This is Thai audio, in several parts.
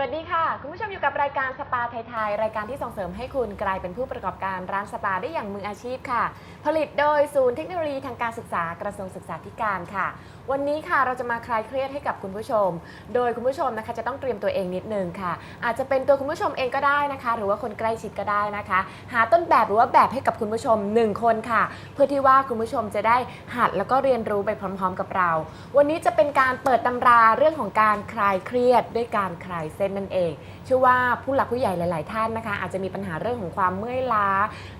สวัสดีค่ะ คุณผู้ชมอยู่กับรายการสปาไทยๆ รายการที่ส่งเสริมให้คุณกลายเป็นผู้ประกอบการร้านสปาได้อย่างมืออาชีพค่ะ ผลิตโดยศูนย์เทคโนโลยีทางการศึกษากระทรวงศึกษาธิการค่ะ วันนี้ค่ะเราจะมาคลายเครียดให้กับคุณผู้ชม โดยคุณผู้ชมนะคะจะต้องเตรียมตัวเองนิดนึงค่ะ อาจจะเป็นตัวคุณผู้ชมเองก็ได้นะคะ หรือว่าคนใกล้ชิดก็ได้นะคะ หาต้นแบบหรือว่าแบบให้กับคุณผู้ชม 1 คนค่ะ เพื่อที่ว่าคุณผู้ชมจะได้หัดแล้วก็เรียนรู้ไปพร้อม ๆ กับเรา วันนี้จะเป็นการเปิดตำราเรื่องของการคลายเครียดด้วยการคลายเส้นนั่นเองเชื่อว่าผู้หลักผู้ใหญ่หลาย ๆ ท่านนะคะ อาจจะมีปัญหาเรื่องของความเมื่อยล้า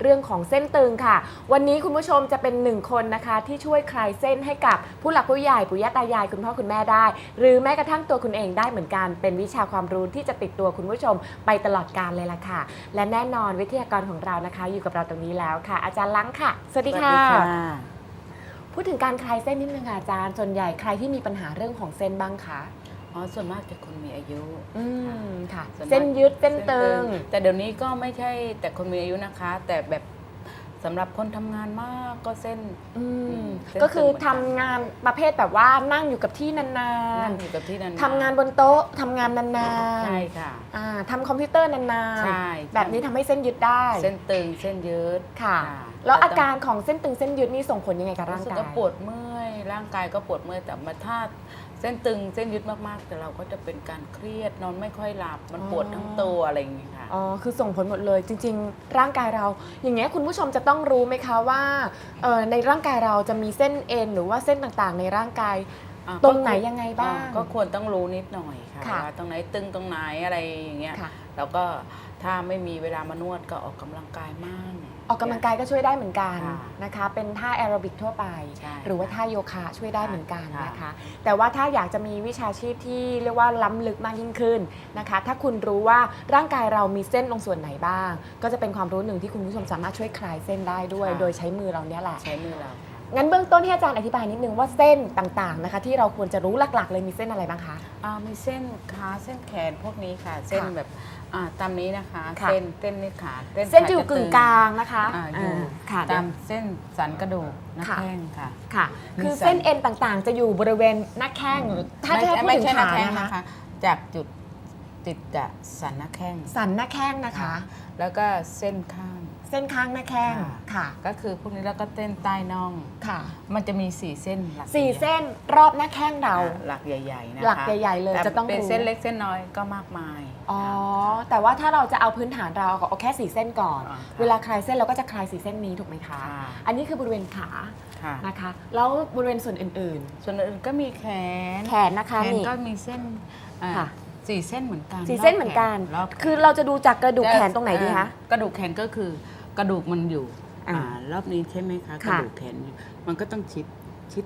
เรื่องของเส้นตึงค่ะ วันนี้คุณผู้ชมจะเป็นหนึ่งคนนะคะ ที่ช่วยคลายเส้นให้กับผู้หลักผู้ใหญ่ปู่ย่าตายายคุณพ่อคุณแม่ได้ หรือแม้กระทั่งตัวคุณเองได้เหมือนกันเป็นวิชาความรู้ที่จะติดตัวคุณผู้ชมไปตลอดกาลเลยล่ะค่ะ และแน่นอนวิทยากรของเรานะคะ อยู่กับเราตรงนี้แล้วค่ะ อาจารย์ลังค่ะ สวัสดีค่ะ พูดถึงการคลายเส้นนิดนึงค่ะอาจารย์ส่วนใหญ่ใครที่มีปัญหาเรื่องของเส้นบ้างคะ อ๋อส่วนมากจะคนมีอายุอืมค่ะ ส่วนมากเส้นยืดเส้นตึง แต่เดี๋ยวนี้ก็ไม่ใช่แต่คนมีอายุนะคะ แต่แบบสำหรับคนทำงานมากก็เส้น อืมเส้นก็คือตึงเหมือนกันทำงานประเภทแบบว่านั่งอยู่กับที่นานนั่งอยู่กับที่นั้นๆทำงานบนโต๊ะทำงานนานใช่ค่ะ ๆอ่าทำคอมพิวเตอร์นานใช่ ๆแบบนี้ทำให้เส้นยืดได้เส้นตึงเส้นยืดค่ะค่ะแล้วอาการของเส้นตึงเส้นยืดนี่ส่งผลยังไงกับร่างรู้สึกกายว่าปวดเมื่อย ร่างกายก็ปวดเมื่อยแต่มาถ้า เส้นตึงเส้นยืดมากๆ แต่เราก็จะเป็นการเครียดนอนไม่ค่อยหลับมันปวดทั้งตัวอะไรอย่างเงี้ยค่ะ อ๋อ คือส่งผลหมดเลยจริง ๆ ร่างกายเรา อย่างเงี้ยคุณผู้ชมจะต้องรู้ไหมคะว่าเอ่อในร่างกายเราจะมีเส้นเอ็นหรือว่าเส้นต่างๆ ในร่างกาย อะตรงก็ไหนยังไงบ้างอ่ก็ควรต้องรู้นิดหน่อยค่ะค่ะ ว่าตรงไหนตึงตรงไหนอะไรอย่างเงี้ยค่ะ แล้วก็ถ้าไม่มีเวลามานวดก็ออกกำลังกายมาก ออกกำลังกายก็ช่วยได้เหมือนกันค่ะนะคะ เป็นท่าแอโรบิกทั่วไป ใช่หรือว่าท่าโยคะช่วยได้เหมือนกันค่ะ นะคะ แต่ว่าถ้าอยากจะมีวิชาชีพที่เรียกว่าล้ำลึกมากยิ่งขึ้นนะคะ ถ้าคุณรู้ว่าร่างกายเรามีเส้นตรงส่วนไหนบ้าง ก็จะเป็นความรู้หนึ่งที่คุณผู้ชมสามารถช่วยคลายเส้นได้ด้วย โดยใช้มือเราเนี่ยแหละ ใช้มือเราค่ะ งั้นเบื้องต้นที่อาจารย์อธิบายนิดนึงว่าเส้นต่างๆนะคะ ที่เราควรจะรู้หลักๆ เลยมีเส้นอะไรบ้างคะ อ่ามีเส้นขาเส้นแขนพวกนี้ค่ะ เส้นค่ะแบบอ่าตามนี้นะคะ ค่ะ เส้นเส้นนี่ขาเส้นจะอยู่กึ่งกลางนะคะอ่าอยู่อ่าค่ะตามเส้นสันกระดูกหน้าค่ะ แข้งค่ะ ค่ะ มีคือสันเส้นเอ็นต่างๆ จะอยู่บริเวณหน้าแข้ง ถ้าไม่จะใช่พูดไม่ถึงใช่หน้าขาแข้งนะนะคะ คะ จากจุดติดกับสันหน้าแข้งสันหน้าแข้งนะคะ แล้วก็เส้นข้าง เส้นข้างหน้าแข้งค่ะ ค่ะก็คือพวกนี้แล้วก็เส้นใต้น่อง ค่ะมันจะมีสี่เส้นหลักสี่ใหญ่ๆเส้นรอบหน้าแข้งเราอ่าหลักใหญ่ๆนะคะหลักใหญ่ๆเลยแต่จะต้องเป็นรู้ เส้นเล็กเส้นน้อยก็มากมาย อ๋อ แต่ว่าถ้าเราจะเอาพื้นฐานเราเอาแค่สี่เส้นก่อน อ่าค่ะเวลาคลายเส้นเราก็จะคลายสี่เส้นนี้ถูกไหมคะ ค่ะ อันนี้คือบริเวณขาค่ะนะคะ แล้วบริเวณส่วนอื่นส่วนอื่นก็มีแขน ๆ แขนนะคะแขนนี่ ก็มีเส้นอ่าค่ะ สี่เส้นเหมือนกันสี่เส้นเหมือนกันรอบแขนคือเราจะดูจากกระดูกแขนตรงไหนดีคะอ่ากระดูกแขนก็คือ กระดูกมันอยู่อ่าอ่ารอบนี้ใช่ไหมคะกค่ะระดูกแขนอยู่มันก็ต้องชิด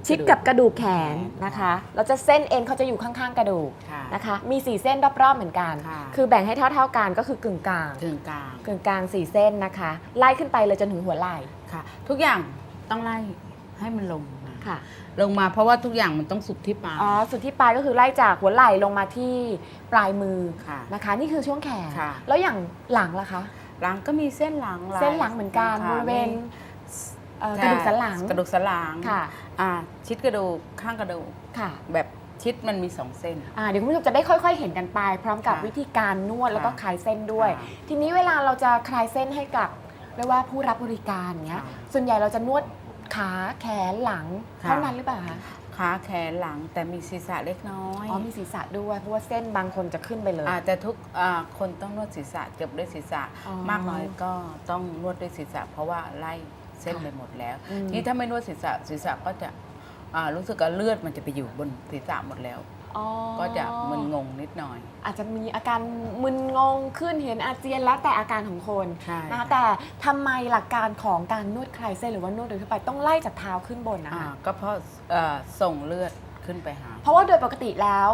ชิดกับกระดูกแขนแขนนะคะเราจะเส้นเอ็นเขาจะอยู่ข้างๆ กระดูกค่ะนะคะ มีสี่เส้นรอบๆเหมือนกันค่ะคือแบ่งให้เท่าๆกันก็คือกึ่งกลางถึงกลาง กึ่งกลางสี่เส้นนะคะ ไล่ขึ้นไปเลยจนถึงหัวไหล่ค่ะ ทุกอย่างต้องไล่ให้มันลงมาค่ะ ลงมาเพราะว่าทุกอย่างมันต้องสุดที่ปลายอ๋อสุดที่ปลายก็คือไล่จากหัวไหล่ลงมาที่ปลายมือค่ะนะคะ นี่คือช่วงแขนค่ะแล้วอย่างหลังล่ะคะ หลังก็มีเส้นหลังายเส้นหลังเหมือนกันค่ะบริเวณมีเอ่อกระดูกสันหลังกระดูกสันหลังค่ะอ่าชิดกระดูกข้างกระดูกค่ะแบบชิดมันมีสองเส้น อ่าเดี๋ยวคุณผู้ชมจะได้ค่อย ๆ เห็นกันไป พร้อมกับค่ะวิธีการนวดแล้วก็ค่ะคลายเส้นด้วย ค่ะทีนี้เวลาเราจะคลายเส้นให้กับเรียกว่าผู้รับบริการเนี้ยค่ะส่วนใหญ่เราจะนวดขาแขนหลังค่ะ เท่านั้นหรือเปล่าคะ ขาแขนหลังแต่มีศีรษะเล็กน้อยอ๋อมีศีรษะด้วยเพราะว่าเส้นบางคนจะขึ้นไปเลยอาจจะทุกอ่าคนต้องนวดศีรษะเก็บด้วยศีรษะอ๋อมากน้อยก็ต้องนวดด้วยศีรษะ เพราะว่าไล่เส้นค่ะไปหมดแล้วอืมนี่ถ้าไม่นวดศีรษะศีรษะก็จะอ่ารู้สึกว่าเลือดมันจะไปอยู่บนศีรษะหมดแล้ว อ๋อก็จะมึนงงนิดหน่อย อาจจะมีอาการมึนงงขึ้นเห็นอาเจียนแล้วแต่อาการของคนใช่นะคะค่ะแต่ทำไมหลักการของการนวดคลายเส้นหรือว่านวดโดยทั่วไปต้องไล่จากเท้าขึ้นบนนะอ่าคะก็เพราะเอ่อส่งเลือดขึ้นไปหาเพราะว่าโดยปกติแล้ว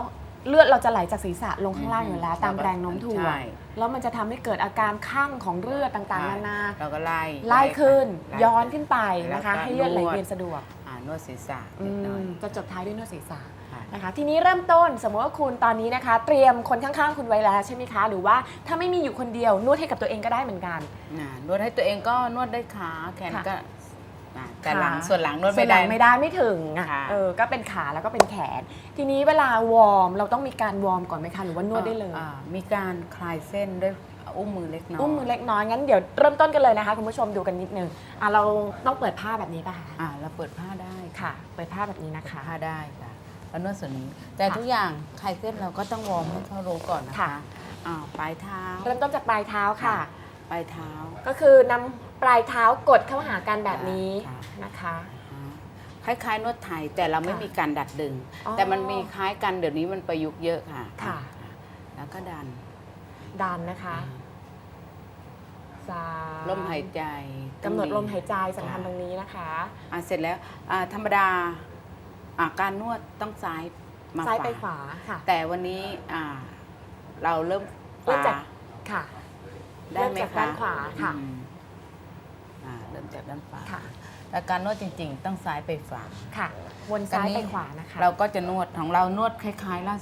เลือดเราจะไหลจากศีรษะลงข้างล่างอืมอยู่แล้ว ตามแรงโน้มถ่วงใช่ แล้วมันจะทำให้เกิดอาการข้างของเลือดต่างๆนานาเราก็ไล่ไล่ขึ้นไล่ย้อนขึ้นไปนะคะ แล้วก็ให้เลือดไหลนวดเวียนสะดวกอ่านวดศีรษะอืนิดหน่อยมจะจบท้ายด้วยนวดศีรษะค่ะ นะคะทีนี้เริ่มต้นสมมติว่าคุณตอนนี้นะคะ เตรียมคนข้างๆ คุณไว้แล้วใช่ไหมคะ หรือว่าถ้าไม่มีอยู่คนเดียวนวดให้กับตัวเองก็ได้เหมือนกันอ่านวดให้ตัวเองก็นวดได้ขาแขนค่ะก็อะแต่หลังขาส่วนหลังนวดส่วไม่นหลัได้งไม่ได้ไม่ถึงอะค่ะ เออก็เป็นขาแล้วก็เป็นแขน ทีนี้เวลาวอร์มเราต้องมีการวอร์มก่อนไหมคะหรือว่านวดได้เลย อ่ามีการคลายเส้นด้วยอุ้มมือเล็กน้อยอุ้มมือเล็กน้อยงั้นเดี๋ยวเริ่มต้นกันเลยนะคะคุณผู้ชมดูกันนิดนึงอะเราต้องเปิดผ้าแบบนี้ป่ะคะอ่าเราเปิดผ้าได้ค่ะ เปิดผ้าแบบนี้นะคะ ผ้าได้ค่ะ แล้วนวดส่วนนี้ แต่ค่ะ ทุกอย่างคลายเส้นเราก็ต้องวอร์มให้เขารู้ก่อนนะค่ะคะอ่าปลายเท้าเริ่มต้นจากปลายเท้าค่ะ ปลายเท้าก็คือนำปลายเท้ากดเข้าหากันแบบนี้ค่ะ นะคะ คล้ายๆ นวดไทยแต่เราไม่ค่ะมีการดัดดึง อ๋อแต่มันมีคล้ายกันเดี๋ยวนี้มันประยุกต์เยอะค่ะค่ะ แล้วก็ดันดันนะคะซ้ายลมหายใจกำหนดตรงนี้ลมหายใจสำคัญตรงนี้นะคะ อะเสร็จแล้วอ่าธรรมดา อ่าการนวดต้องซ้ายมาซ้ายไปขวาค่ะแต่วันนี้อ่าเราเริ่มเริ่มจากขวค่ะได้ไหมเริ่มจากคะด้านขวาค่ะอืมอ่าเริ่มจากด้านขวาค่ะ แต่การนวดจริง ๆ ต้องซ้ายไปขวา ค่ะ วนซ้ายอันนี้ไปขวานะคะ เราก็จะนวดของเรานวดคล้ายๆล่า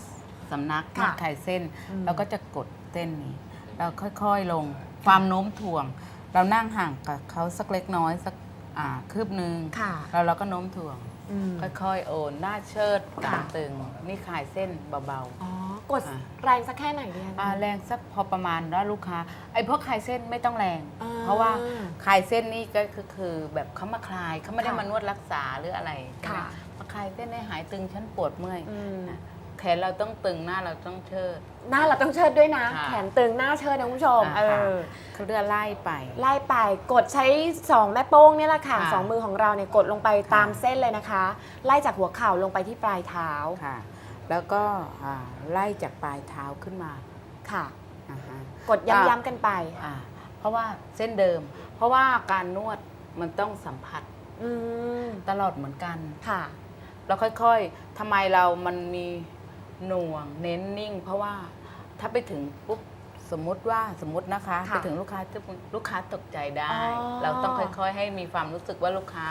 สำนักนค่ะวดไข่เส้น อืม เราก็จะกดเส้นนี้ เราค่อยๆลงความโน้มถ่วง เรานั่งห่างกับเขาสักเล็กน้อยสักอ่าคืบหนึ่งค่ะ แล้วเราก็โน้มถ่วงอืม ค่อยๆ โอนหน้าเชิดกลางค่ะตึง นี่คลายเส้นเบาอ๋อกดอะ แรงสักแค่ไหนดีคะๆอ่าแรงสักพอประมาณว่าลูกค้า ไอ้พวกคลายเส้นไม่ต้องแรง อ่เพราะว่าคลายเส้นนี่ก็คือคือแบบเขามาคลายเขาไม่ได้ค่ะมานวดรักษาหรืออะไรใช่ไหมค่ะมาคลายเส้นให้หายตึงฉันปวดเมื่อยอืม นะ แขนเราต้องตึงหน้าเราต้องเชิด หน้าเราต้องเชิดด้วยนะ ค่ะแขนตึงหน้าเชิดนะคุณผู้ชมอ่าเอค่ะ อ เขาเรียกไล่ไป ไล่ไปกดใช้ 2 แม่โป้งเนี่ยแหละค่ะค่ะสองมือของเราเนี่ยกดลงไปค่ะตามเส้นเลยนะคะ ไล่จากหัวเข่าลงไปที่ปลายเท้าค่ะ แล้วก็อ่าไล่จากปลายเท้าขึ้นมาค่ะ อ่าฮะ กดย้ำๆกันไปอ่าเพราะว่าเส้นเดิม เพราะว่าการนวดมันต้องสัมผัสอืมตลอดเหมือนกัน ค่ะแล้วค่อยๆทำไมเรามันมี หน่วงเน้นนิ่ง เพราะว่าถ้าไปถึงปุ๊บสมมุติว่าสมมตินะคะค่ะไปถึงลูกค้าจะลูกค้าตกใจได้ อ๋อเราต้องค่อยๆ ให้มีความรู้สึกว่าลูกค้า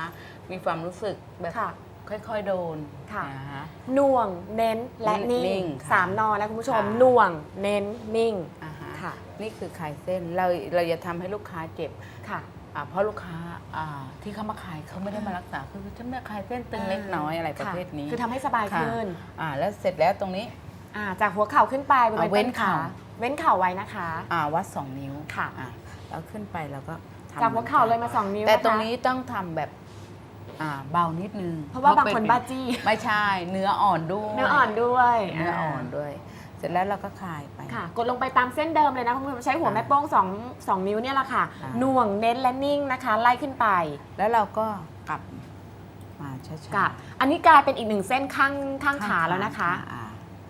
มีความรู้สึกแบบค่ะค่อยๆโดนค่ะ นฮ หน่วงเน้นและนิ่นิ่งงค่ะสามนอนแล้วคุณผู้ชมค่ะ หน่วงเน้นนิ่งอ่าฮะค่ะ นี่คือขายเส้นเราเราอย่าทำให้ลูกค้าเจ็บ ค่ะ อ่าเพราะลูกค้าอ่าที่เขามาขายเขาไม่ได้มารักษาคือฉันมาขายเส้นตึงเล็กน้อยอะไรประเภทนี้ค่ะคือทำให้สบายค่ะขึ้นอ่าแล้วเสร็จแล้วตรงนี้ อ่าจากหัวเข่าขึ้นไปบริเวณเอาเว้ต้นนขาเข่าเว้นเข่าไว้นะคะ อ่าวัดสองนิ้วค่ะ อ่าแล้วขึ้นไปเราก็ทำจากหัวเข่าเลยมาสองนิ้วแต่นะคะตรงนี้ต้องทำแบบอ่าเบานิดนึงเพราะว่าบางป็คนบ้าจี้ ไม่ใช่ เนื้ออ่อนด้วยเนื้ออ่อนด้วยเนื้ออ่อนด้วย เสร็จแล้วเราก็คลายไป ค่ะ กดลงไปตามเส้นเดิมเลยนะคุณผู้ชมใช้หัวแม่โป้งสองสองนิ้วเนี่ยแหละค่ะ ค่ะ หน่วงเน้นและนิ่งนะคะ ไล่ขึ้นไปแล้วเราก็กลับมาช้าๆกับ อันนี้กลายเป็นอีกหนึ่งเส้นข้างข้างขาแล้วนะคะ อ่า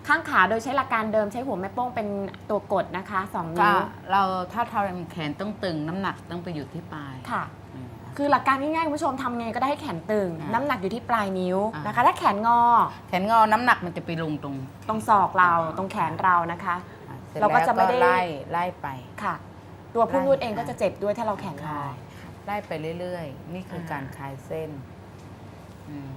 ข้างขาโดยใช้หลักการเดิมใช้หัวแม่โป้งเป็นตัวกดนะคะสองก็นิ้วเราถ้าทำแขนต้องตึงน้ำหนักต้องไปอยู่ที่ปลาย ค่ะอืม คือหลักการง่ายๆคุณผู้ชมทำไงก็ได้ให้แขนตึง อ่าน้ำหนักอยู่ที่ปลายนิ้วอ่าน นะคะ ถ้าแขนงอแขนงอน้ำหนักมันจะไปลงตรงตรงศอกเราตรงแขนเรานะคะ อะสจเราก็จะไม่ได้ แล้วไล่ไล่ไปค่ะ ตัวผู้ไล่นวดเองก็จะเจ็บด้วยถ้าเราแขนงคอลายไล่ไปเรื่อยๆ นี่คืออา การคลายเส้นอืม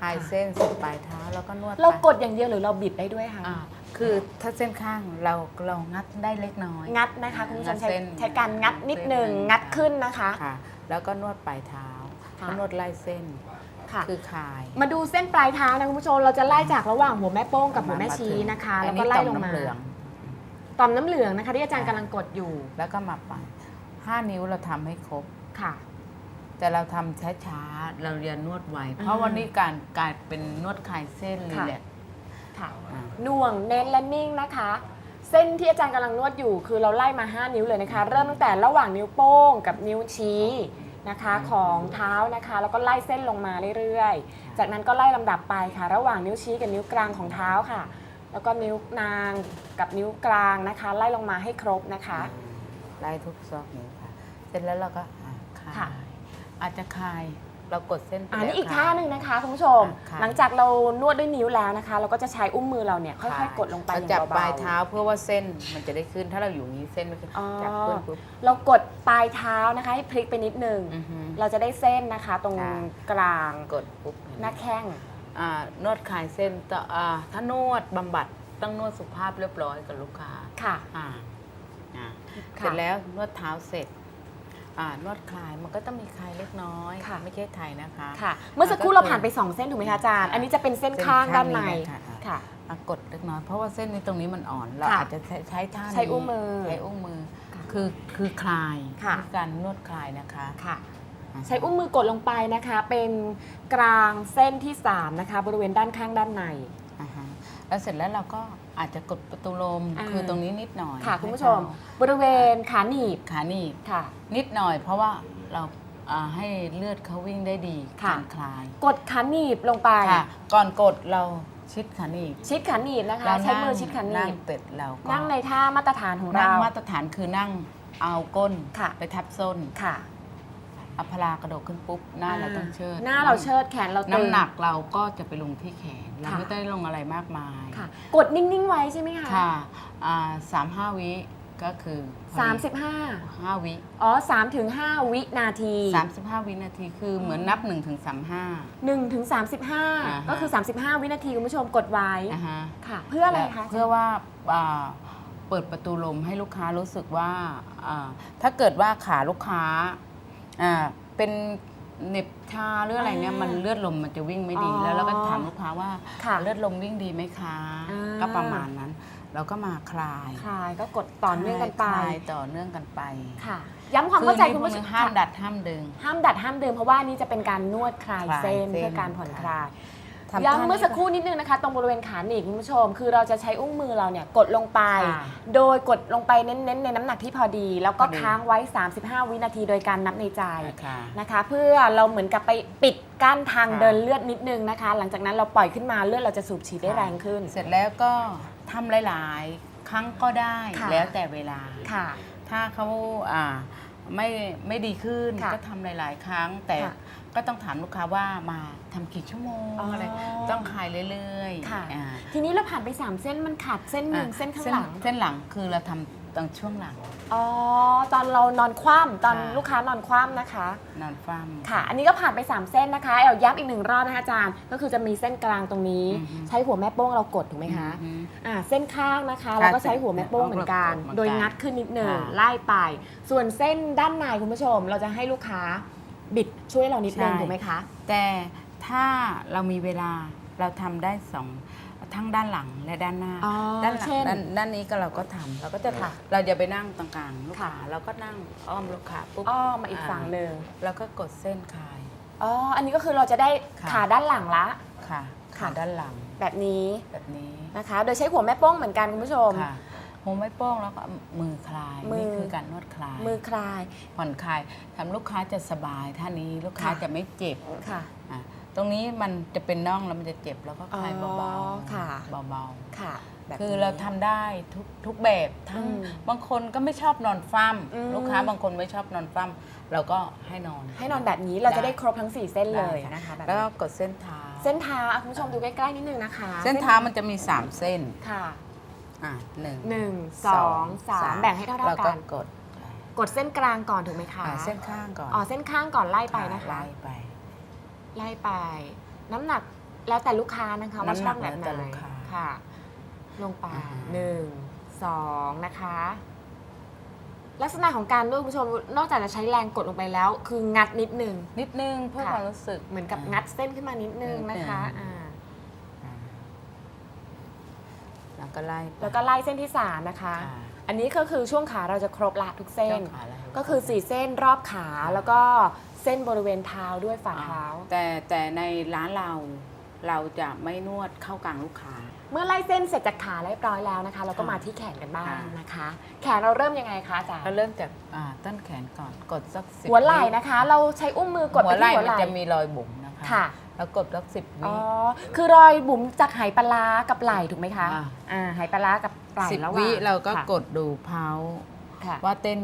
คลายเส้นสุดปลายเท้าแล้วก็นวดเราไปกดอย่างเดียวหรือเราบิดได้ด้วยคะอ่าคือถ้าเส้นข้างเราเรางัดได้เล็กน้อย งัดนะคะคุณผู้ชมใช้งัดเส้นใช้การงัดนิดหนึ่งเส้นหนึ่งงัดขึ้นนะคะ ค่ะ แล้วก็นวดปลายเท้าค่ะก็นวดไล่เส้นค่ะ คือคลาย มาดูเส้นปลายเท้านะคุณผู้ชม เราจะไล่จากระหว่างหัวแม่โป้งกับหัวแม่ชี้นะคะ อัแล้วนนี้ก็ไล่ต่อลงน้ำมาเหลืองต่อมน้ำเหลืองนะคะ ที่อาจารย์กำลังกดอยู่ แล้วก็มาปัดห้านิ้วเราทำให้ครบ ค่ะ แต่เราทำช้าๆ เราเรียนนวดไว เพอ่าราะวันนี้การกลายเป็นนวดคลายเส้นเลยค่ะแหละค่ะ อ่า หน่วงเน้นและนิ่งนะคะ เส้นที่อาจารย์กำลังนวดอยู่ คือเราไล่มา 5 นิ้วเลยนะคะ เริ่มตั้งแต่ระหว่างนิ้วโป้งกับนิ้วชี้นะคะ ของเท้านะคะแล้วก็ไล่เส้นลงมาเรื่อยๆ จากนั้นก็ไล่ลำดับไปค่ะ ระหว่างนิ้วชี้กับนิ้วกลางของเท้าค่ะ แล้วก็นิ้วนางกับนิ้วกลางนะคะ ไล่ลงมาให้ครบนะคะ ไล่ทุกซอกนิ้วค่ะ เสร็จแล้วเราก็อะคลาค่ะ ยอาจจะคลาย เรากดเส้นไปอันนี้แล้วอีกคลยท่าหนึ่งนะคะคุณผู้ชม ค่ะ หลังจากเรานวดด้วยนิ้วแล้วนะคะ เราก็จะใช้อุ้มมือเราเนี่ยค่อยๆ กดลงไปเราอย่างจับเบาๆปลายเท้าเพื่อว่าเส้นมันจะได้ขึ้น ถ้าเราอยู่อย่างนี้เส้นไม่ขึ้นอ๋อจับขึ้นปุ๊บเรากดปลายเท้านะคะให้พลิกไปนิดนึง อือฮึ เราจะได้เส้นนะคะ ตรงค่ะ กลางกดปุ๊บหน้าแข้ง อ่านวดคลายเส้นต่ออ่าถ้านวดบำบัดต้องนวดสุภาพเรียบร้อยกับลูกค้าค่ะ อ่าอ่าค่ะเสร็จแล้วนวดเท้าเสร็จ อ่านวดคลายมันก็ต้องมีคลายเล็กน้อยค่ะ ไม่ใช่ไทยนะคะ ค่ะ เมื่อสักครู่เราผ่านไป 2 เส้นถูกไหมคะอาจารย์ อันนี้จะเป็นเส้นข้างด้านในเส้นข้างนี้นะคะค่ะ อะกดเล็กน้อยเพราะว่าเส้นนี้ตรงนี้มันอ่อนเราค่ะอาจจะใช้ใช้ท่านี้ใช้อุ้งมือใช้อุ้งมือ ค่ะคือคือคลายค่ะอการนวดคลายนะคะค่ะอ่าใช้อุ้งมือกดลงไปนะคะ เป็นกลางเส้นที่ 3 นะคะ บริเวณด้านข้างด้านใน อ่าฮะ แล้วเสร็จแล้วเราก็อาจจะกดประตูลมอ่า คือตรงนี้นิดหน่อยค่ะคุณผู้ชมให้บริเวณขาหนีบเขาขาหนีบค่ะ นิดหน่อย เพราะว่าเราอ่าให้เลือดเขาวิ่งได้ดีค่ะ การคลายกดขาหนีบลงไป ค่ะ ก่อนกดเราชิดขาหนีบชิดขาหนีบนะคะ เราใช้มือชิดขาหนีนั่งบเป็ดเราก็นั่งในท่ามาตรฐานของนั่เรา งมาตรฐานคือนั่งเอาก้นค่ะ ไปทับส้น ค่ะ อัพพลากระโดดขึ้นปุ๊บหน้าเราต้องเชิดหน้าเราเชิดแขนเราตึงน้ำหนักเราก็จะไปลงที่แขนเราค่ะไม่ได้ลงอะไรมากมายค่ะ กดนิ่งๆไว้ใช่ไหมคะค่ะสามห้าวิก็คือพอดีสามสิบห้าห้าวิอ๋อสามถึงห้าวินาทีสามสิบห้าวินาทีคือเหมือนนับหนึ่งถึงสามห้าหนึ่งถึงสามสิบห้าอ่าฮะก็คือ 35 วินาทีคุณผู้ชมกดไว้นะฮะค่ะ เพื่ออะไรคะเพื่อว่าอ่าเปิดประตูลมให้ลูกค้ารู้สึกว่าอ่าถ้าเกิดว่าขาลูกค้า อ่าเป็นเหน็บชาหรืออะไรเนี่ยมันเลือดลมมันจะวิ่งไม่ดีแล้วเราก็ถามลูกค้าว่าค่ะเลือดลมวิ่งดีไหมคะ อ่า ก็ประมาณนั้น เราก็มาคลายคลายก็กดต่อเนื่องกันไป คลายต่อเนื่องกันไปค่ะ ย้ำความเข้าใจอคุณผู้ชนี้มห้ามค่ะดัดห้ามดึง ห้ามดัดห้ามเดิมเพราะว่านี่จะเป็นการนวดคลายคลายเส้นเส้นเพื่อการผ่อนคลาย ทำย้ำท่าเมื่อสักครู่นี้นิดนึงนะคะ ตรงบริเวณขาหนีบคุณผู้ชม คือเราจะใช้อุ้งมือเราเนี่ยกดลงไป ค่ะโดยกดลงไปเน้นๆ ในน้ำหนักที่พอดี แล้วก็พอดี ค้างไว้ 35 วินาทีโดยการนับในใจค่ะนะคะ เพื่อเราเหมือนกับไปปิดกั้นทางค่ะ เดินเลือดนิดนึงนะคะ หลังจากนั้นเราปล่อยขึ้นมาเลือดเราจะสูบฉีดได้แรงขึ้น เสร็จแล้วก็ทำหลายๆ ครั้งก็ได้ค่ะ แล้วแต่เวลา ค่ะ ถ้าเขาอ่าไม่ไม่ดีขึ้นค่ะก็ทำหลาย ๆ ครั้งแต่ค่ะ ก็ต้องถามลูกค้าว่ามาทำกี่ชั่วโมงอ๋ออ อะไรต้องคลายเรื่อยๆค่ะ อ่าทีนี้เราผ่านไป 3 เส้นมันขาดเส้นหนึ่งอะเส้นข้างหลัง เส้นหลังคือเราทำตอนช่วงหลัง อ๋อ ตอนเรานอนคว่ำตอนค่ะ ลูกค้านอนคว่ำนะคะ นอนฟ้าม ค่ะ อันนี้ก็ผ่านไป 3 เส้นนะคะเอาย้ำอีกหนึ่งรอบนะคะอาจารย์ ก็คือจะมีเส้นกลางตรงนี้ อือฮึ ใช้หัวแม่โป้งเรากดถูกไหมคะอือฮึ อ่าเส้นข้างนะคะค่ะเราก็ใช้หัวแม่โป้งเหมือนกันเหมือนกัน โดยงัดขึ้นนิดหนึ่งค่ะ ไล่ไป ส่วนเส้นด้านในคุณผู้ชม เราจะให้ลูกค้า บิดช่วยเรานิดนึงใช่ ถูกไหมคะ แต่ถ้าเรามีเวลาเราทำได้สองทั้งด้านหลังและด้านหน้า อ๋อด้านหลังเช่น ด้านด้านนี้ก็เราก็ทำเราก็จะค่ะเราจะไปนั่งตรงกลางลูกค้าค่ะเราก็นั่งอ้อมลูกค้าปุ๊บอ้อมมาอีกฝั่งหนึ่งแล้วก็กดเส้นคลาย อ๋ออันนี้ก็คือเราจะได้ค่ะ ขาด้านหลังละ ค่ะค่ะ ขาด้านหลังแบบนี้แบบนี้นะคะ โดยใช้หัวแม่โป้งเหมือนกันคุณผู้ชม ค่ะ หัวไม่โป้งแล้วก็มือคลายมือ นี่คือการนวดคลายมือคลาย ผ่อนคลายทำลูกค้าจะสบายท่านี้ลูกค้าค่ะ จะไม่เจ็บค่ะ อะตรงนี้มันจะเป็นน่องแล้วมันจะเจ็บแล้วก็คลายอ๋อเบาค่ะๆเบาๆ ค่ะแบบคือนี้ เราทำได้ทุกทุกแบบทั้งอืมบางคนก็ไม่ชอบนอนฟั่มอืม ลูกค้าบางคนไม่ชอบนอนฟั่มเราก็ให้นอน ให้นอนแบบนี้เราจะได้ครบทั้ง 4 เส้นเลยได้นะคะแบบแล้วนี้ก็กดเส้นเท้าเส้นเท้าอะคุณผู้ชมดูใกล้ ๆ นิดนึงนะคะเส้นเท้ามันจะมี 3 เส้น ค่ะ อะหนึ่งหนึ่งสองสามแบ่งให้เท่าแล้วๆกันกดกดเส้นกลางก่อนถูกไหมคะอะเส้นข้างก่อนอ๋อเส้นข้างก่อนไล่ไปนะคะ ไล่ไปไล่ไป น้ำหนักแล้วแต่ลูกค้านะคะว่าน้ำชหนัอบกแบบไหนแล้วแต่ลูกค้าค่ะ ลงไปอ่าฮะหนึ่งสองนะคะ ลักษณะของการนวดคุณผู้ชมนอกจากจะใช้แรงกดลงไปแล้ว คืองัดนิดนึง นิดนึงเพื่อค่ะ ความรู้สึก เหมือนกับงัดเส้นขึ้นมานิดนึงนะคะอืมอ่า อ่า แล้วก็ไล่ไป แล้วก็ไล่เส้นที่สามนะคะ ค่ะอันนี้ก็คือช่วงขาเราจะครบละทุกเส้น ช่วงขาแล้วก็คือ4เส้นรอบขาแล้วก็เส้นบริเวณเท้าด้วยฝ่าเท้า แต่แต่ในร้านเราเราจะไม่นวดเข้ากลางลูกค้า เมื่อไล่เส้นเสร็จจากขาเรียบร้อยแล้วนะคะ เราก็ค่ะมาที่แขนกันบ้างค่ะ นะคะ แขนเราเริ่มยังไงคะอาจารย์เราเริ่มจากอ่าต้นแขนก่อนกดสักสิบหัวไหล่นะคะ เราใช้อุ้งมือกดหัไปวไหล่ที่หัวมันไหล่จะมีรอยบุ๋มนะคะ ค่ะ แล้วกดสักสิบวิ อ๋อ คือรอยบุ๋มจากไหปลาร้ากับไหล่ถูกไหมคะอ่า อ่าไหปลาร้ากับไหล่สิบระหว่างวิเราก็ค่ะกดดูเพาค่ะ ว่าเต้น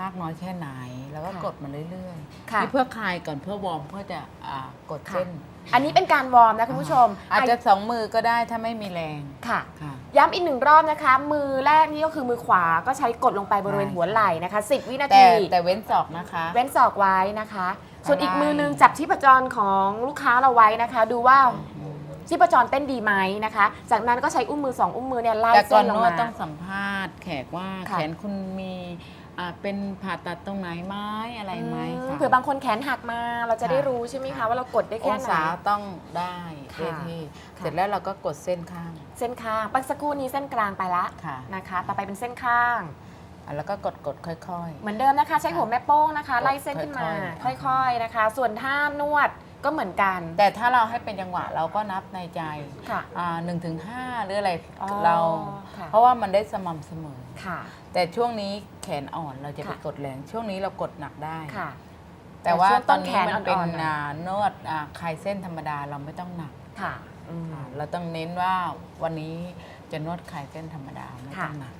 มากน้อยแค่ไหน แล้วก็ค่ะ กดมาเรื่อยๆค่ะ นี่เพื่อคลายก่อนเพื่อวอร์มเพื่อจะอ่ากดค่ะ เส้นอันนี้เป็นการวอร์มนะคุณผู้ชมอาจจะสองมือก็ได้ถ้าไม่มีแรงค่ะ ค่ะ ย้ำอีกหนึ่งรอบนะคะ มือแรกนี่ก็คือมือขวาก็ใช้กดลงไปบริเวณใช่หัวไหล่นะคะ 10 วินาแต่ทีแต่เว้นศอกนะคะ เว้นศอกไว้นะคะ ส่วนอีกได้มือนึงจับชีพจรของลูกค้าเราไว้นะคะ ดูว่าชีพจรเต้นดีไหมนะคะ จากนั้นก็ใช้อุ้งมือสองอุ้งมือเนี่ยไล่แต่ก่เส้อนนลนงวดมา ต้องสัมภาษณ์แขกว่าค่ะ แขนคุณมีอ่าเป็นผ่าตัดตรงไหนไหมอะไรไหมอืค่ะ เผื่อบางคนแขนหักมาเราจะได้ค่ะ รู้ใช่ไหมคะค่ะว่าเรากดได้อแค่งไหน ศาต้องได้ค่ะ ได้ที่ค่ะเสร็จแล้วเราก็กดเส้นข้างเส้นข้างปักสักครู่นี้เส้นกลางไปละค่ะ นะคะ ต่อไปเป็นเส้นข้างอะ แล้วก็กดกดค่อยเหมือนเดิมนะคะ ใช้หัวแม่โป้งนะคะกดไล่เส้นขึ้นมา ค่ค่อยๆอยๆนะคะ ส่วนท่านวดก็เหมือนกันๆแต่ถ้าเราให้เป็นจังหวะเราก็นับในใจค่ะอ่าหนึ่งถึงห้าหรืออะไรอ๋อเราค่ะเพราะว่ามันได้สม่ำเสมอค่ะ แต่ช่วงนี้แขนอ่อนเราจะไปค่ะกดแรง ช่วงนี้เรากดหนักได้ค่ะ แต่ว่าแต่ช่วงตต้อนนนี้แขนมันเป็นอ่อนๆหน่อยอ่านวดอ่าคลายเส้นธรรมดาเราไม่ต้องหนักค่ะอืมอ่าเราต้องเน้นว่าวันนี้จะนวดคลายเส้นธรรมดาไม่ค่ะต้องหนักค่ะ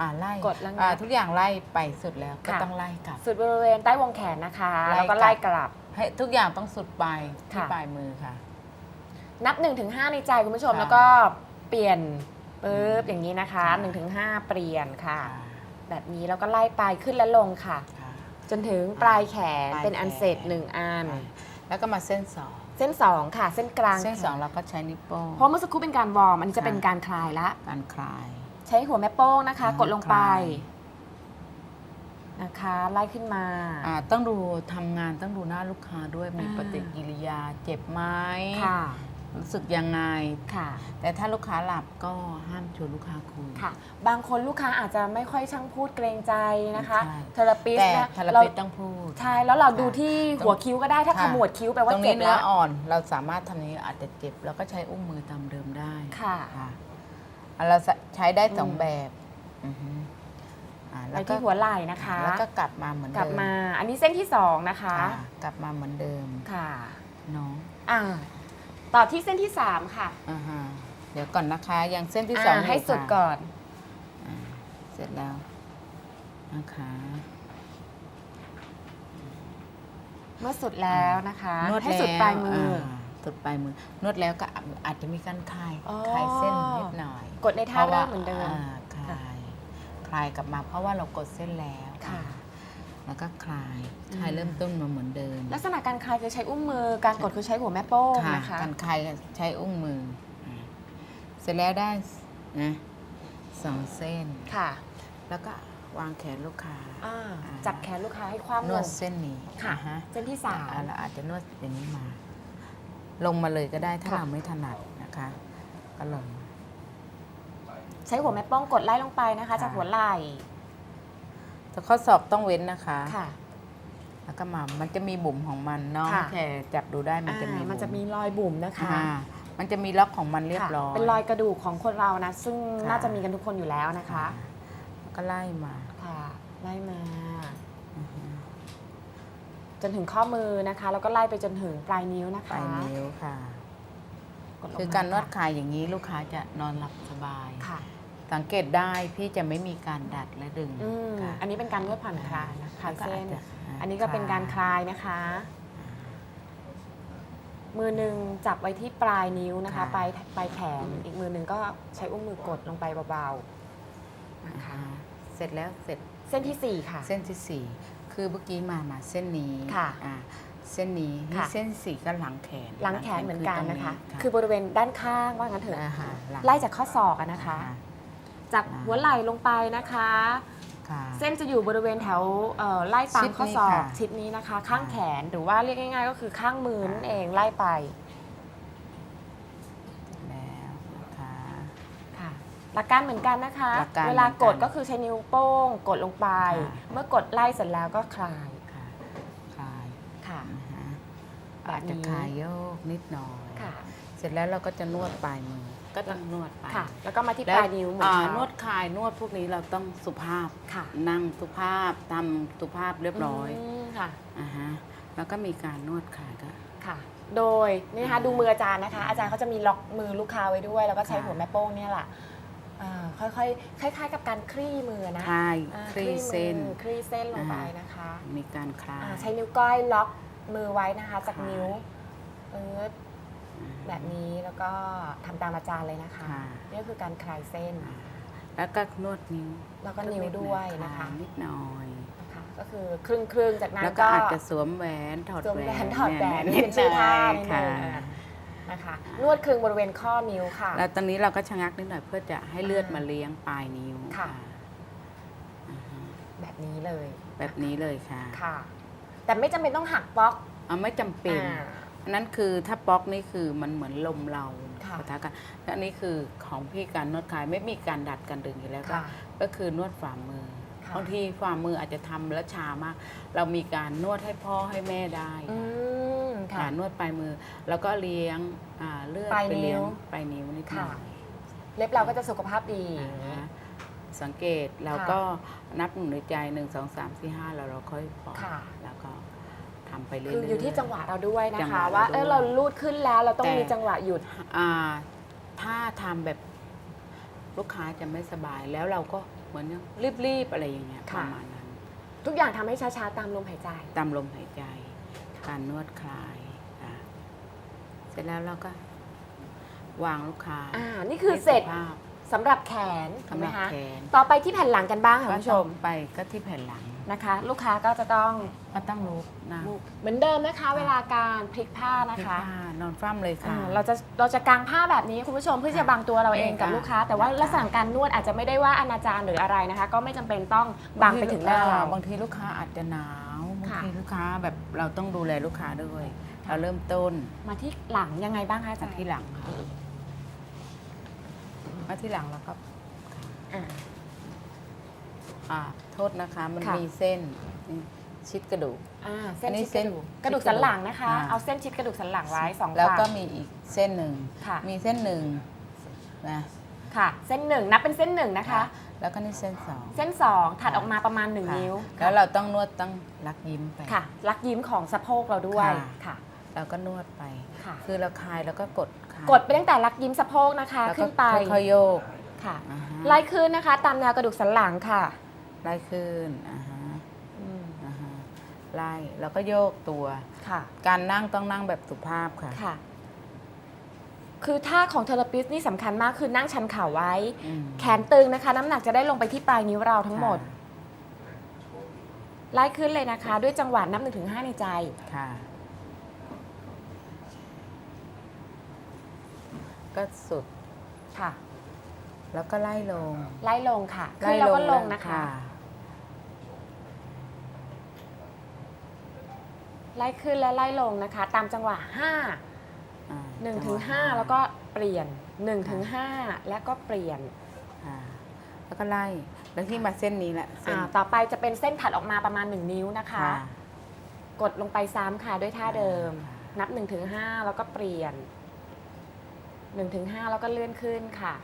อ่าไล่กดแล้วไงอ่าทุกอย่างไล่ไปสุดแล้วก็ค่ะ ต้องไล่กลับ สุดบริเวณใต้วงแขนนะคะ ไล่แล้วก็กลับไล่กลับ ให้ทุกอย่างต้องสุดปลายที่ค่ะ ปลายมือค่ะ นับ1นถึงหในใจคุณผู้ชมค่ะแล้วก็เปลี่ยนปึ๊บอย่างนี้นะคะค่ะ 1นถึงหเปลี่ยนค่ะค่ะแบบนี้แล้วก็ไล่ไปขึ้นและลงค่ะ ค่ะ จนถึงปลายแขนปลายเป็นอันเสร็จแขนหนึ่งอันค่ะแล้วก็มาเส้นสองเส้น 2 ค่ะ เส้นกลางเส้นแขสองเราก็ใช้นิ้วโป้ง เพราะเมื่อสักครู่เป็นการวอร์มอันนี้จะค่ะเป็นการคลายละ การคลาย ใช้หัวแม่โป้งนะคะอ่ากดลงไปคลายนะคะ ไล่ขึ้นมาอ่าต้องดูทำงานต้องดูหน้าลูกค้าด้วยมีอ่าปฏิกิริยาเจ็บไหมค่ะรู้สึกยังไง ค่ะ แต่ถ้าลูกค้าหลับก็ห้ามชวนลูกค้าคุย ค่ะ บางคนลูกค้าอาจจะไม่ค่อยช่างพูดเกรงใจนะคะใช่ เทอราปิสแต่นะทาราเราปิสต้องพูด ใช่แล้วเราดูค่ะที่หัวคิ้วก็ได้ถ้าค่ะขมวดคิ้วแปลว่าตรงเจ็นี้บเนื้แล้อวอ่อนเราสามารถทำอย่างนี้อาจจะเจ็บเราก็ใช้อุ้งมือตามเดิมได้ค่ะ ค่ะอะ เราใช้ได้สองอืมแบบอือฮึอะไปแล้วก็ที่หัวไหล่นะคะ แล้วก็กลับมาเหมือนกลัเดิบมมา อันนี้เส้นที่สองนะคะ ค่ะกลับมาเหมือนเดิมค่ะเน้องอ่าต่อที่เส้นที่สามค่ะอ่าฮะเดี๋ยวก่อนนะคะยังเส้นที่สองาอยู่ให้สุดค่ะ ก่อน อ่าเสร็จแล้วนะคะเมื่อสุดแล้วนะคะนวดให้แล้วสุดปลายมืออา สุดปลายมือนวดแล้วก็อาจจะมีการคลายอ๋อ คลายเส้นนิดหน่อยกดในท่าเริ่มเหมือนเดิมาคลายคลายกลับมาเพราะว่าเรากดเส้นแล้วค่ะแล้วก็คลายอืมคลายเริ่มต้นมาเหมือนเดิมลักษณะการคลายคือใช้อุ้งมือ การกดคือใช้หัวแม่โป้งค่ะนะคะ การคลายใช้อุ้งมืออ่าเสร็จแล้วได้นะสองเส้น ค่ะแล้วก็วางแขนลูกค้า อ่าอ่า จับแขนลูกค้าให้คว่ำนลวงดเส้นนี้ค่ะ อ่าฮะเส้นที่สาม อ่าเราอาจจะนวดอย่างนี้มา ลงมาเลยก็ได้ถ้าค่ะ เราไม่ถนัดนะคะก็ลง ใช้หัวแม่โป้งกดไล่ลงไปนะคะ ค่ะ จากหัวไหล่แต่ข้อศอกต้องเว้นนะคะ ค่ะ แล้วก็มา มันจะมีบุ๋มของมันเนาะค่ะ แค่จับดูได้มันจะมีอ่ามันจะบุ๋มีรอยบุ๋มนะคะอ่ามันจะมีล็อกของมันเรียบค่ะร้อย เป็นรอยกระดูกของคนเรานะ ซึ่งค่ะ น่าจะมีกันทุกคนอยู่แล้วนะคะ ก็ไล่มา ค่ะไล่มาอือฮึ จนถึงข้อมือนะคะ แล้วก็ไล่ไปจนถึงปลายนิ้วนะคะปลายนิ้วค่ะกดลงมคือการนวดคลายอย่างนี้ลูกค้าจะนอนหลับสบาย ค่ะสังเกตได้พี่จะไม่มีการดัดและดึงอืมค่ะอันนี้เป็นการนวดผ่อนคลายนะคลายแล้วก็เส้น อาจจะอันนี้ก็เป็นการคลายนะคะ มือหนึ่งจับไว้ที่ปลายนิ้วนะคะ ปลายปลายแขน อีกมือหนึ่งก็ใช้อุ้งมือกดลงไปเบาๆนะคะ เสร็จแล้วเสร็จเส้นที่สี่ค่ะ เส้นที่สี่ คือเมื่อกี้มามาเส้นนี้ค่ะอ่าเส้นนี้นี่ค่ะ เส้นสี่ก็หลังแขนหลังแขนเหมือนกันนะคะตรงคือบริเวณด้านข้างว่างั้นเถอะาฮะหลังไล่จากข้อศอกอะนะคะ อ่า จากหัวไหล่ลงไปนะคะ ค่ะ เส้นจะอยู่บริเวณแถวเอ่อไล่ตาชิมดข้อนี้ศอกค่ะ ชิดนี้นะคะ ข้างแขนหรือว่าเรียกง่าย ๆ ก็คือข้างมือนั่นเองไล่ไป แล้วนะคะ ค่ะ หลักการเหมือนกันนะคะ หลักการเวลากดเหมือนกันก็คือใช้นิ้วโป้ง กดลงไป ค่ะ เมื่อกดไล่เสร็จแล้วก็คลายค่ะคลายค่ะนะฮะแบบนี้อาจจะคลายโยกนิดหน่อย ค่ะ เสร็จแล้วเราก็จะนวดปลายมือ ก็ต้องนวดไปค่ะ แล้วก็มาที่แล้ปวลายนิ้วเหมือนอ่ากันนวดคลายนวดพวกนี้เราต้องสุภาพ ค่ะนั่งสุภาพทำสุภาพเรียบร้อยมค่ะ อ่าฮะแล้วก็มีการนวดคลายก็ ค่ะ โดยนี่นะคะดูมืออาจารย์นะคะ อาจารย์เขาจะมีล็อกมือลูกค้าไว้ด้วย แล้วก็ใช้ค่ะ หัวแม่โป้งเนี่ยแหละ อ่าค่อยๆคล้าย ๆ กับการคลี่มือนะคลายอ่าคลี่เส้น มือคลี่เส้นลงไปอ่าน นะคะมีการคลาย อ่าใช้นิ้วก้อยล็อกมือไว้นะคะ จากค่ะนิ้วเอิร์ธแบบนี้แล้วก็ทำตามอาจารย์เลยนะคะ ค่ะ นี่ก็คือการคลายเส้นแล้วก็นวดนิ้วแล้วก็นิ้วด้วยนะคะ ลายนิดหน่อย นะคะก็คือครึ่งครึ่งๆจากนั้นแล้วก็ก็อาจจะสวมแหวนถอดสวมแหวแหวนนถอดแหวนนิเป็นชื่อท่าหนิดนึค่ะงอ่า นะคะ นวดครึ่งบริเวณข้อนิ้วค่ะ แล้วตอนนี้เราก็ชะงักนิดหน่อยเพื่อจะให้เลือดมาเลี้ยงปลายนิ้วค่ะ อ่าฮะแบบนี้เลยแบบนี้เลยค่ะค่ะ แต่ไม่จำเป็นต้องหักบล็อกเอาไม่จำเป็น อ่า อันนั้นคือถ้าบล็อกนี่คือมันเหมือนลมเราค่ะ ปะทะกันและอันนี้คือของพี่การนวดคลายไม่มีการดัดการดึงอยู่แล้วก็ค่ะ ก็คือนวดฝ่ามือค่ะ บางทีฝ่ามืออาจจะทำแล้วชามาก เรามีการนวดให้พ่อให้แม่ได้อืมค่ะ ค่ะนวดปลายมือ แล้วก็เลี้ยงอ่าเลือดปลายไปเลี้ยงนิ้วปลายนิ้วนิดหน่ค่ะอยเล็บเราก็จะสุขภาพดีอ่าฮะสังเกตเราค่ะก็นับหนึ่งในใจหนึ่งสองสามสี่ห้าแล้วเราค่อยปล่อยค่ะแล้วก็ทำไปเรื่อยๆคืออยู่ที่จังหวะเราด้วยนะจังหคะวะเราว่าเออด้วยเราลูดขึ้นแล้วเราต้องแต่มีจังหวะหยุดอ่าถ้าทำแบบลูกค้าจะไม่สบายแล้วเราก็เหมือนรีบๆอะไรอย่างเงี้ยปค่ะระมาณนั้น ทุกอย่างทำให้ช้าๆตามลมหายใจ ตามลมหายใจ การนวดคลายอะเสร็จแล้วเราก็ วางลูกค้าอ่านี่คือเสร็จให้สุภาพสำหรับแขนถูกสำไหหมรับคะแขนต่อไปที่แผ่นหลังกันบ้างค่ะก็คุณผู้ชตรมงไปก็ที่แผ่นหลัง นะคะ ลูกค้าก็จะต้องก็ต้องลุกนะเหมือนเดิมนะคะ เวลาการพลิกผ้านะพลิกคะผ้านอนฟั่มเลยค่ะ อ่าเราจะเราจะกางผ้าแบบนี้คุณผู้ชมเพื่อจะค่ะบังตัวเราเองกับค่ะลูกค้า แต่ว่าค่ะลักษณะการนวดอาจจะไม่ได้ว่าอนาจารหรืออะไรนะคะ ก็ไม่จำเป็นต้องบังไปถึงหน้าเราอ่บางทีลูกค้าอาจจะหนาว บางค่ะทีลูกค้าแบบเราต้องดูแลลูกค้าด้วย เราเริ่มต้นมาที่หลังยังไงบ้างคะอาจาจากรย์ที่หลังค่ะมาที่หลังแล้วก็อ่า อ่าโทษนะคะ มันค่ะ มีเส้นนี่ชิดกระดูก อ่าเส้นอันนี้ชิดกระดูกเส้นกระดูกสันหลังนะคะ อ่า เอาเส้นชิดกระดูกสันหลังไว้สองแล้วก็ฝั่งมีอีกเส้นหนึ่งค่ะ มีเส้นหนึ่งนะ ค่ะ เส้นหนึ่งนับเป็นเส้นหนึ่งนะคะ แล้วก็นี่เส้นสองเส้นสองถัดออกมาประมาณหนึ่งค่ะนิ้ว แล้วเราต้องนวดต้องรักยิ้มไปค่ะ รักยิ้มของสะโพกเราด้วยค่ะค่ะเราก็นวดไปค่ะคือเราคลายแล้วก็กดคลายกดไปตั้งแต่รักยิ้มสะโพกนะคะแล้วก็ขึ้นไปค่อยๆโยกค่ะอ่าฮะไล่ขึ้นนะคะ ตามแนวกระดูกสันหลังค่ะไล่ขึ้นอ่าฮะอืมอ่าฮะไล่แล้วก็โยกตัวค่ะ การนั่งต้องนั่งแบบสุภาพค่ะ ค่ะคือท่าของเทอราปิสนี่สำคัญมากคือนั่งชันเข่าไว้ อืมแขนตึงนะคะ น้ำหนักจะได้ลงไปที่ปลายนิ้วเราทั้งหมด ไล่ขึ้นเลยนะคะ ด้วยจังหวะนับหนึ่งถึงห้าในใจ ค่ะ ก็สุดค่ะ แล้วก็ไล่ลงไล่ลงค่ะขึ้นแล้วก็ลงนะคะ ไล่ขึ้นและไล่ลงนะคะ ตามจังหวะ 5 อ่า1ถึงจัหะ5แล้วก็เปลี่ยน1ถึง5แล้วก็เปลี่ยนอ่าแล้วก็ไล่แล้วที่มาเส้นนี้แหละเส้นอ่าต่อไปจะเป็นเส้นถัดออกมาประมาณ 1 นิ้วนะคะค่ะกดลงไปซ้ำค่ะด้วยท่าเดิมค่ะนับ1ถึง5แล้วก็เปลี่ยน1ถึง5แล้วก็เลื่อนขึ้นค่ะ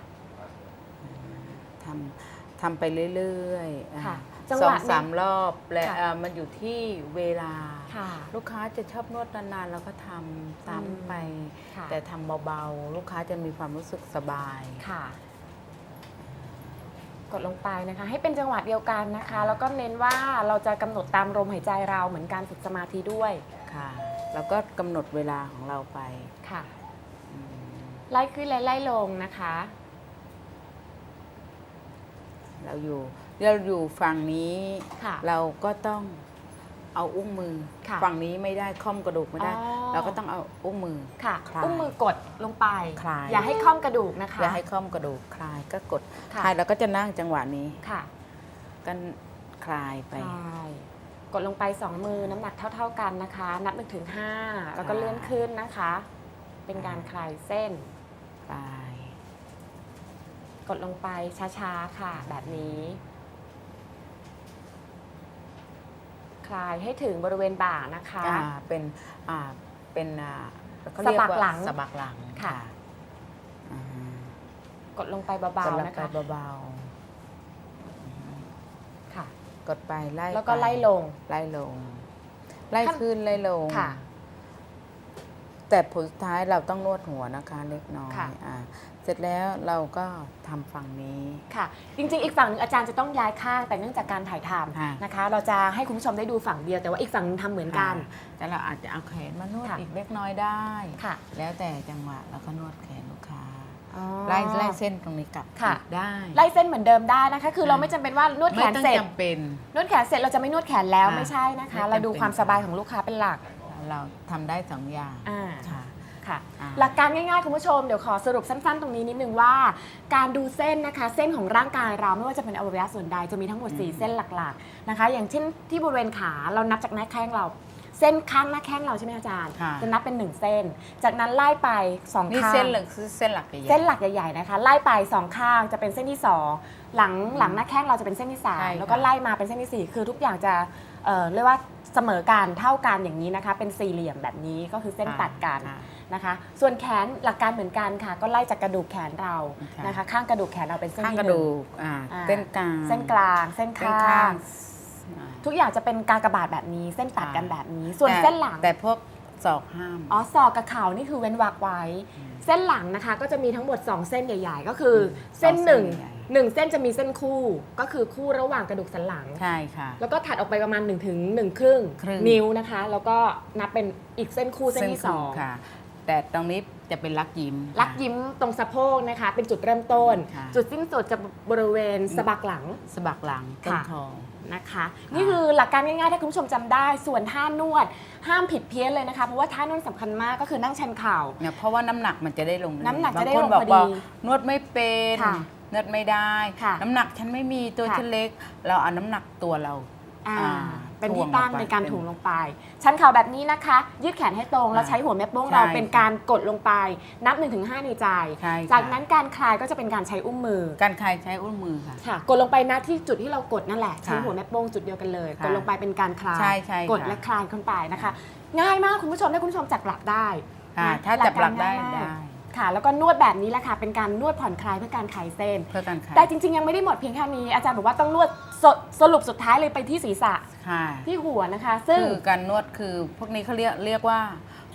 ทำ ทำไปเรื่อยๆอ่าค่ะจังสหอวะงสามรอบและค่ะอ่ามันอยู่ที่เวลา ค่ะ ลูกค้าจะชอบนวดนานๆแล้วก็ทำซ้ำไป ค่ะแต่ทำเบาๆ ลูกค้าจะมีความรู้สึกสบาย ค่ะ กดลงไปนะคะ ให้เป็นจังหวะเดียวกันนะคะ แล้วก็เน้นว่าเราจะกำหนดตามลมหายใจเราเหมือนการฝึกสมาธิด้วยค่ะ แล้วก็กำหนดเวลาของเราไปค่ะ อืมไล่ขึ้นและไล่ลงนะคะ เราอยู่เราอยู่ฝั่งนี้ค่ะเราก็ต้องเอาอุ้งมือ ค่ะฝั่งนี้ไม่ได้ค่อมกระดูกไม่ได้ อ๋อ เราก็ต้องเอาอุ้งมือ ค่ะคลายอุ้งมือกดลงไป คลาย อย่าให้ค่อมกระดูกนะคะ อย่าให้ค่อมกระดูกคลายก็กดค่ะ คลายแล้วก็จะนั่งจังหวะนี้ค่ะก็คลายไป คลายกดลงไปสองมือน้ำหนักเท่า ๆกันนะคะ นับหนึ่งถึงห้าแล้วก็ค่ะเลื่อนขึ้นนะคะ เป็นการคลายเส้น คลายก ดลงไปช้าๆค่ะ แบบนี้ คลายให้ถึงบริเวณบ่านะคะ อ่าเป็นอ่าเป็นอ่าเขาสะเรียกบักว่าหลังสะบักหลังค่ะอ่าฮะกดลงไปเบากดๆลงนะไปคะเบาค่ะ ๆ กดไปไล่แล้วก็ปไล่ลง ไล่ลง ไล่ขั้น ขึ้นไล่ลง ค่ะ แต่ผลสุดท้ายเราต้องนวดหัวนะคะเล็กน้อยค่ะ อ่า เสร็จแล้วเราก็ทำฝั่งนี้ ค่ะ จริงๆ อีกฝั่งหนึงอาจารย์จะต้องย้ายข้างแต่เนื่องจากการถ่ายทค่ะำนะคะ เราจะให้คุณผู้ชมได้ดูฝั่งเดียวแต่ว่าอีกฝั่งหนึงทำเหมือนกันค่ะแต่เราอาจจะเอาแขนมานวดค่ะ อีกเล็กน้อยได้ ค่ะแล้วแต่จังหวะแล้วก็นวดแขนลูกค้า อ๋อ ไล่ไล่เส้นตรงนี้กลับค่ะอีกได้ ไล่เส้นเหมือนเดิมได้นะคะ คือเราไม่จำเป็นว่านวดแขไม่นต้องเสร็จจำเป็น นวดแขนเสร็จเราจะไม่นวดแขนแล้วค่ะไม่ใช่นะคะ ไม่จำเป็น เราดูความสบายของลูกค้าเป็นหลักเราทำได้สองอย่างอ่า ค่ะ ค่ะอ่าหลักการง่ายๆ คุณผู้ชม เดี๋ยวขอสรุปสั้นๆ ตรงนี้นิดนึงว่า การดูเส้นนะคะ เส้นของร่างกายเราไม่ว่าจะเป็นอวัยวะส่วนใดจะมีทั้งหมด 4 เส้นหลักๆนะคะ อย่างเช่นที่บริเวณขาเรานับจากหน้าแข้งเราเส้นข้างหน้าแข้งเราใช่ไหมอาจารย์ ค่ะจะนับเป็น 1 เส้น จากนั้นไล่ไปสองนี่ข้างเส้นหลักคือเส้นหลักใหญ่ๆ เส้นหลักใหญ่ๆนะคะ ไล่ไปสองข้างจะเป็นเส้นที่สองหลังหลังหน้าแข้งเราจะเป็นเส้นที่สามใช่ค่ะแล้วก็ไล่มาเป็นเส้นที่สี่คือทุกอย่างจะเอ่อเรียกว่า เสมอกันเท่ากันอย่างนี้นะคะ เป็นสี่เหลี่ยมแบบนี้ก็คือเส้นตัดกันค่ะนะคะ ส่วนแขนหลักการเหมือนกันค่ะ ก็ไล่จากกระดูกแขนเราค่ะนะคะ ข้างกระดูกแขนเราเป็นเส้นข้างที่กระหนึ่ดูงกอ่าอ่าเส้นกลางเส้นกลางเส้นเส้นข้าข้างงอ่าทุกอย่างจะเป็นกากบาทแบบนี้ เส้นตัดกันค่ะแบบนี้ ส่วนแต่เส้นหลังแต่พวกศอกห้าม อ๋อศอกกับเข่านี่คือเว้นวรรคไว้เส้นหลังนะคะก็จะมีทั้งหมด 2 เส้นใหญ่ ๆ ก็คืออมเส้นสองหนึ่งเส้นใหญ่ หนึ่งเส้นจะมีเส้นคู่ ก็คือคู่ระหว่างกระดูกสันหลัง ใช่ค่ะ แล้วก็ถัดออกไปประมาณ1ถึง1ครึ่งครึ่ง นิ้วนะคะ แล้วก็นับเป็นอีกเส้นคู่เส้นที่ครึ่2ค่ะ แต่ตรงนี้จะเป็นลักยิ้ม ลักยิ้มตรงสะโพกนะคะ เป็นจุดเริ่มต้น ค่ะ จุดสิ้นสุดจะบริเวณสะบักหลัง สะบักหลังต้นค่ะ คอ นะคะ นี่คือหลักการง่ายๆ ถ้าคุณผู้ชมจำได้ ส่วนท่านวดห้ามผิดเพี้ยนเลยนะคะ เพราะว่าท่านวดสำคัญมากก็คือนั่งชันเข่า เนี่ยเพราะว่าน้ำหนักมันจะได้ลงน้ำหนักจะได้บางคนลงบอกพอดีว่านวดไม่เป็นค่ะนวดไม่ได้ ค่ะน้ำหนักฉันไม่มีตัวค่ะฉันเล็ก เราเอาน้ำหนักตัวเราอ่า อ่า เป็นที่ถ่วงตั้งลงไปในการเป็นถ่วงลงไป ชั้นเข่าแบบนี้นะคะ ยืดแขนให้ตรงแล้วอ่าใช้หัวแม่โป้งใช่เราเป็นการกดลงไป นับ1-5ในใจใช่ค่ะจากนั้นการคลายก็จะเป็นการใช้อุ้มมือ การคลายใช้อุ้งมือค่ะค่ะ กดลงไปนะที่จุดที่เรากดนั่นแหละใช้ค่ะหัวแม่โป้งจุดเดียวกันเลยค่ะกดลงไปเป็นการคลายใช่ใช่กดค่ะและคลายขึ้นไปนะคะ ง่ายมากคุณผู้ชมถ้าคุณผู้ชมจับหลักได้ค่ะนะถ้าจับหลักได้ารง่ายมากได้ ค่ะ แล้วก็นวดแบบนี้แหละค่ะ เป็นการนวดผ่อนคลายเพื่อการคลายเส้น เพื่อการคลายแต่จริงๆ ยังไม่ได้หมดเพียงแค่นี้ อาจารย์บอกว่าต้องนวดสสรุปสุดท้ายเลยไปที่ศีรษะค่ะที่หัวนะคะ ซึ่ง คือการนวดคือพวกนี้เขาเรียกเรียกว่า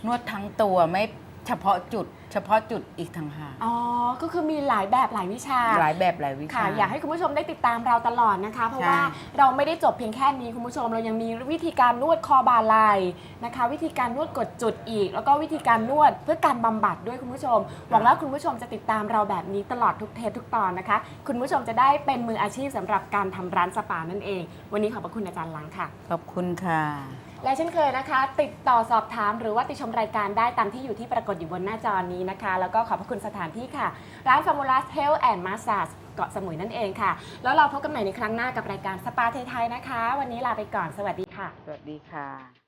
นวดทั้งตัวไม่ เฉพาะจุด เฉพาะจุดอีกทางหากอ๋อ ก็คือมีหลายแบบหลายวิชา หลายแบบหลายวิชา ค่ะ อยากให้คุณผู้ชมได้ติดตามเราตลอดนะคะ เพราะใช่ว่าเราไม่ได้จบเพียงแค่นี้คุณผู้ชม เรายังมีวิธีการนวดคอบาไหลนะคะ วิธีการนวดกดจุดอีก แล้วก็วิธีการนวดเพื่อการบำบัดด้วยคุณผู้ชม หวังว่าคุณผู้ชมจะติดตามเราแบบนี้ตลอดทุกเทปทุกตอนนะคะ คุณผู้ชมจะได้เป็นมืออาชีพสำหรับการทำร้านสปานั่นเอง วันนี้ขอบพระคุณอาจารย์ลังค่ะ ขอบคุณค่ะ และเช่นเคยนะคะ ติดต่อสอบถามหรือว่าติชมรายการได้ตามที่อยู่ที่ปรากฏอยู่บนหน้าจอนี้นะคะ แล้วก็ขอบพระคุณสถานที่ค่ะ ร้าน Formula Health and Massage เกาะสมุยนั่นเองค่ะ แล้วเราพบกันใหม่ในครั้งหน้ากับรายการสปาไทยๆนะคะ วันนี้ลาไปก่อนสวัสดีค่ะ สวัสดีค่ะ